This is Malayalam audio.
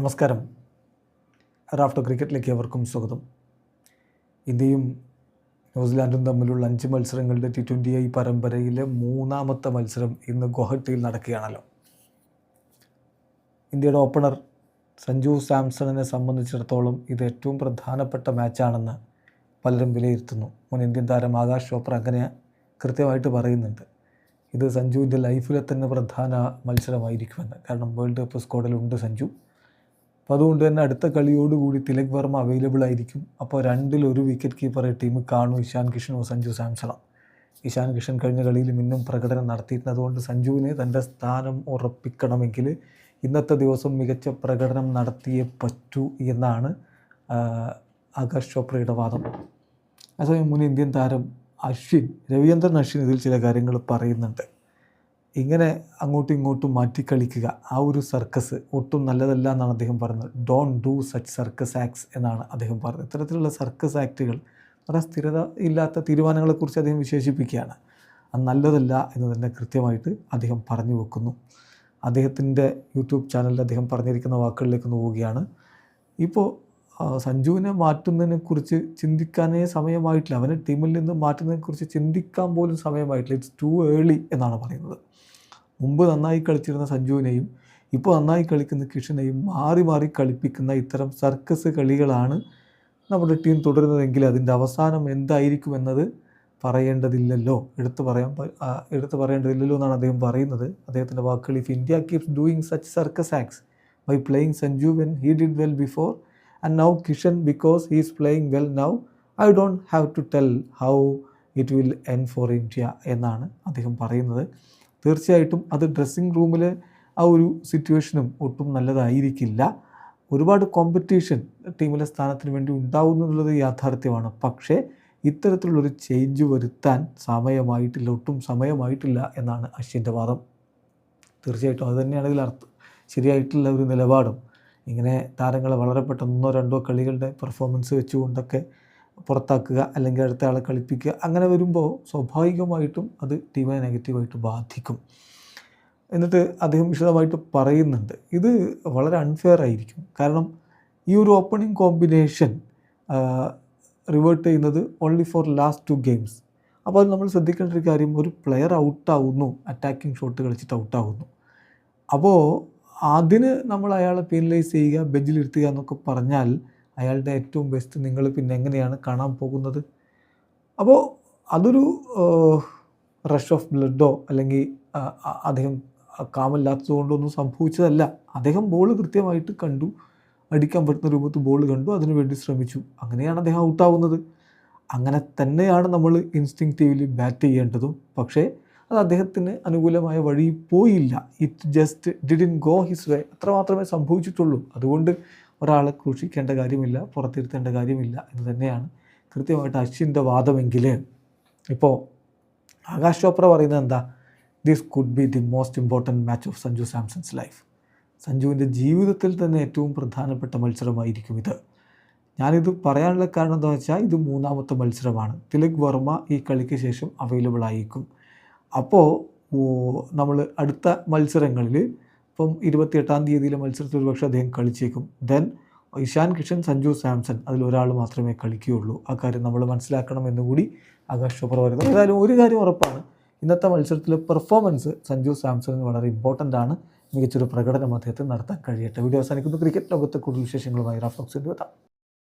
നമസ്കാരം. റാഫ്റ്റർ ക്രിക്കറ്റിലേക്ക് അവർക്കും സ്വാഗതം. ഇന്ത്യയും ന്യൂസിലാൻഡും തമ്മിലുള്ള അഞ്ച് മത്സരങ്ങളുടെ ടി ട്വന്റി ഐ പരമ്പരയിലെ മൂന്നാമത്തെ മത്സരം ഇന്ന് ഗുവാഹട്ടിയിൽ നടക്കുകയാണല്ലോ. ഇന്ത്യയുടെ ഓപ്പണർ സഞ്ജു സാംസണിനെ സംബന്ധിച്ചിടത്തോളം ഇത് ഏറ്റവും പ്രധാനപ്പെട്ട മാച്ചാണെന്ന് പലരും വിലയിരുത്തുന്നു. മുൻ ഇന്ത്യൻ താരം ആകാശ് ചോപ്ര അങ്ങനെ കൃത്യമായിട്ട് പറയുന്നുണ്ട്. ഇത് സഞ്ജുവിന്റെ ലൈഫിലെ തന്നെ പ്രധാന മത്സരമായിരിക്കുമെന്ന്. കാരണം വേൾഡ് കപ്പ് സ്ക്വാഡിലുണ്ട് സഞ്ജു. അപ്പോൾ അതുകൊണ്ട് തന്നെ അടുത്ത കളിയോടുകൂടി തിലക് വർമ്മ അവൈലബിൾ ആയിരിക്കും. അപ്പോൾ രണ്ടിൽ ഒരു വിക്കറ്റ് കീപ്പറെ ടീം കാണും ഇഷാൻ കിഷനോ സഞ്ജു സാംസണ. ഇഷാൻ കിഷൻ കഴിഞ്ഞ കളിയിൽ മിന്നും പ്രകടനം നടത്തിയിരുന്നത് അതുകൊണ്ട് സഞ്ജുവിനെ തന്റെ സ്ഥാനം ഉറപ്പിക്കണമെങ്കിൽ ഇന്നത്തെ ദിവസം മികച്ച പ്രകടനം നടത്തിയേ പറ്റൂ എന്നാണ് ആകാശ് ചോപ്രയുടെ വാദം. അതേസമയം മുൻ ഇന്ത്യൻ താരം അശ്വിൻ രവീന്ദ്രൻ അശ്വിൻ ഇതിൽ ചില കാര്യങ്ങൾ പറയുന്നുണ്ട്. ഇങ്ങനെ അങ്ങോട്ടും ഇങ്ങോട്ടും മാറ്റിക്കളിക്കുക ആ ഒരു സർക്കസ് ഒട്ടും നല്ലതല്ല എന്നാണ് അദ്ദേഹം പറയുന്നത് don't do such circus acts എന്നാണ് അദ്ദേഹം പറഞ്ഞത്. ഇത്തരത്തിലുള്ള സർക്കസ് ആക്റ്റുകൾ വളരെ സ്ഥിരത ഇല്ലാത്ത തീരുമാനങ്ങളെക്കുറിച്ച് അദ്ദേഹം വിശേഷിപ്പിക്കുകയാണ്. അത് നല്ലതല്ല എന്ന് തന്നെ കൃത്യമായിട്ട് അദ്ദേഹം പറഞ്ഞു വെക്കുന്നു. അദ്ദേഹത്തിന്റെ യൂട്യൂബ് ചാനലിൽ അദ്ദേഹം പറഞ്ഞിരിക്കുന്ന വാക്കുകളിലേക്ക് പോവുകയാണ്. ഇപ്പോൾ ആ, മാറ്റുന്നതിനെ കുറിച്ച് ചിന്തിക്കാനേ സമയമായിട്ടില്ല. അവനെ ടീമിൽ നിന്ന് മാറ്റുന്നതിനെ കുറിച്ച് ചിന്തിക്കാൻ പോലും സമയമായിട്ടില്ല. ഇറ്റ്സ് ടു ഏർലി എന്നാണ് പറയുന്നത്. മുമ്പ് നന്നായി കളിച്ചിരുന്ന സഞ്ജുവിനെയും ഇപ്പോൾ നന്നായി കളിക്കുന്ന കിഷനെയും മാറി മാറി കളിപ്പിക്കുന്ന ഇത്തരം സർക്കസ് കളികളാണ് നമ്മുടെ ടീം തുടരുന്നതെങ്കിൽ അതിന്റെ അവസാനം എന്തായിരിക്കും എന്നത് പറയേണ്ടതില്ലല്ലോ. എടുത്തു പറയാൻ എടുത്തു പറയേണ്ടതില്ലല്ലോ എന്നാണ് അദ്ദേഹം പറയുന്നത്. അദ്ദേഹത്തിന്റെ വാക്കുകൾ if India keeps doing such circus acts by playing Sanju when he did well before and now Kishan because he is playing well now I don't have to tell how it will end for India എന്നാണ് അദ്ദേഹം പറയുന്നത്. തീർച്ചയായിട്ടും അത് ഡ്രസ്സിംഗ് റൂമിലെ ആ ഒരു സിറ്റുവേഷനും ഒട്ടും നല്ലതായിരിക്കില്ല. ഒരുപാട് കോമ്പറ്റീഷൻ ടീമിലെ സ്ഥാനത്തിന് വേണ്ടി ഉണ്ടാവുന്നു എന്നുള്ളത് യാഥാർത്ഥ്യമാണ്. പക്ഷേ ഇത്തരത്തിലുള്ളൊരു ചേഞ്ച് വരുത്താൻ സമയമായിട്ടില്ല ഒട്ടും സമയമായിട്ടില്ല എന്നാണ് അശ്വിന്റെ വാദം. തീർച്ചയായിട്ടും അത് തന്നെയാണ് ഇതിൽ അർത്ഥം. ശരിയായിട്ടുള്ള ഒരു നിലപാടും. ഇങ്ങനെ താരങ്ങളെ വളരെ പെട്ടെന്നോ രണ്ടോ കളികളുടെ പെർഫോമൻസ് വെച്ചുകൊണ്ടൊക്കെ പുറത്താക്കുക അല്ലെങ്കിൽ അടുത്ത ആളെ കളിപ്പിക്കുക അങ്ങനെ വരുമ്പോൾ സ്വാഭാവികമായിട്ടും അത് ടീമിനെ നെഗറ്റീവായിട്ട് ബാധിക്കും. എന്നിട്ട് അദ്ദേഹം വിശദമായിട്ട് പറയുന്നുണ്ട്. ഇത് വളരെ അൺഫെയർ ആയിരിക്കും. കാരണം ഈ ഒരു ഓപ്പണിംഗ് കോമ്പിനേഷൻ റിവേർട്ട് ചെയ്യുന്നത് only for last two games അപ്പോൾ അത് നമ്മൾ ശ്രദ്ധിക്കേണ്ട ഒരു കാര്യം ഒരു പ്ലെയർ ഔട്ടാവുന്നു അറ്റാക്കിംഗ് ഷോട്ട് കളിച്ചിട്ട് ഔട്ടാവുന്നു അപ്പോൾ അതിന് നമ്മൾ അയാളെ പെനലൈസ് ചെയ്യുക ബെഞ്ചിലിരുത്തുക എന്നൊക്കെ പറഞ്ഞാൽ അയാളുടെ ഏറ്റവും ബെസ്റ്റ് നിങ്ങൾ പിന്നെ എങ്ങനെയാണ് കാണാൻ പോകുന്നത്? അപ്പോൾ അതൊരു റഷ് ഓഫ് ബ്ലഡോ അല്ലെങ്കിൽ അദ്ദേഹം കാമല്ലാത്തതുകൊണ്ടൊന്നും സംഭവിച്ചതല്ല. അദ്ദേഹം ബോൾ കൃത്യമായിട്ട് കണ്ടു. അടിക്കാൻ പറ്റുന്ന രൂപത്തിൽ ബോൾ കണ്ടു. അതിനുവേണ്ടി ശ്രമിച്ചു. അങ്ങനെയാണ് അദ്ദേഹം ഔട്ടാവുന്നത് അങ്ങനെ തന്നെയാണ് നമ്മൾ ഇൻസ്റ്റിങ്റ്റീവ്ലി ബാറ്റ് ചെയ്യേണ്ടതും. പക്ഷേ അത് അദ്ദേഹത്തിന് അനുകൂലമായ വഴി പോയില്ല. It just didn't go his way അത്ര മാത്രമേ സംഭവിച്ചിട്ടുള്ളൂ. അതുകൊണ്ട് ഒരാളെ ക്രൂശിക്കേണ്ട കാര്യമില്ല പുറത്തിരുത്തേണ്ട കാര്യമില്ല എന്ന് തന്നെയാണ് കൃത്യമായിട്ട് അശ്വിന്റെ വാദമെങ്കിൽ. ഇപ്പോൾ ആകാശ് ചോപ്ര പറയുന്നത് എന്താ? This could be the most important match of Sanju Samson's life സഞ്ജുവിന്റെ ജീവിതത്തിൽ തന്നെ ഏറ്റവും പ്രധാനപ്പെട്ട മത്സരമായിരിക്കും ഇത്. ഞാനിത് പറയാനുള്ള കാരണം എന്താ വെച്ചാൽ ഇത് മൂന്നാമത്തെ മത്സരമാണ്. തിലക് വർമ്മ ഈ കളിക്ക് ശേഷം അവൈലബിൾ ആയിരിക്കും അപ്പോൾ നമ്മൾ അടുത്ത മത്സരങ്ങളിൽ ഇപ്പം ഇരുപത്തിയെട്ടാം തീയതിയിലെ മത്സരത്തിൽ ഒരുപക്ഷെ അദ്ദേഹം കളിച്ചേക്കും. ദെൻ ഇഷാൻ കിഷൻ സഞ്ജു സാംസൺ അതിൽ ഒരാൾ മാത്രമേ കളിക്കുകയുള്ളൂ. ആ കാര്യം നമ്മൾ മനസ്സിലാക്കണം എന്നുകൂടി ആകാശ് ചോപ്ര പറയുന്നത് ഏതായാലും ഒരു കാര്യം ഉറപ്പാണ്. ഇന്നത്തെ മത്സരത്തിലെ പെർഫോമൻസ് സഞ്ജു സാംസണിന് വളരെ ഇമ്പോർട്ടന്റ് ആണ്. മികച്ചൊരു പ്രകടനം അദ്ദേഹത്തെ നടത്താൻ കഴിയട്ടെ. വീഡിയോ അവസാനിക്കുന്നു. ക്രിക്കറ്റ് ലോകത്തെ കൂടുതൽ വിശേഷങ്ങളുമായി റാഫോക്സിന്റെ എത്താം.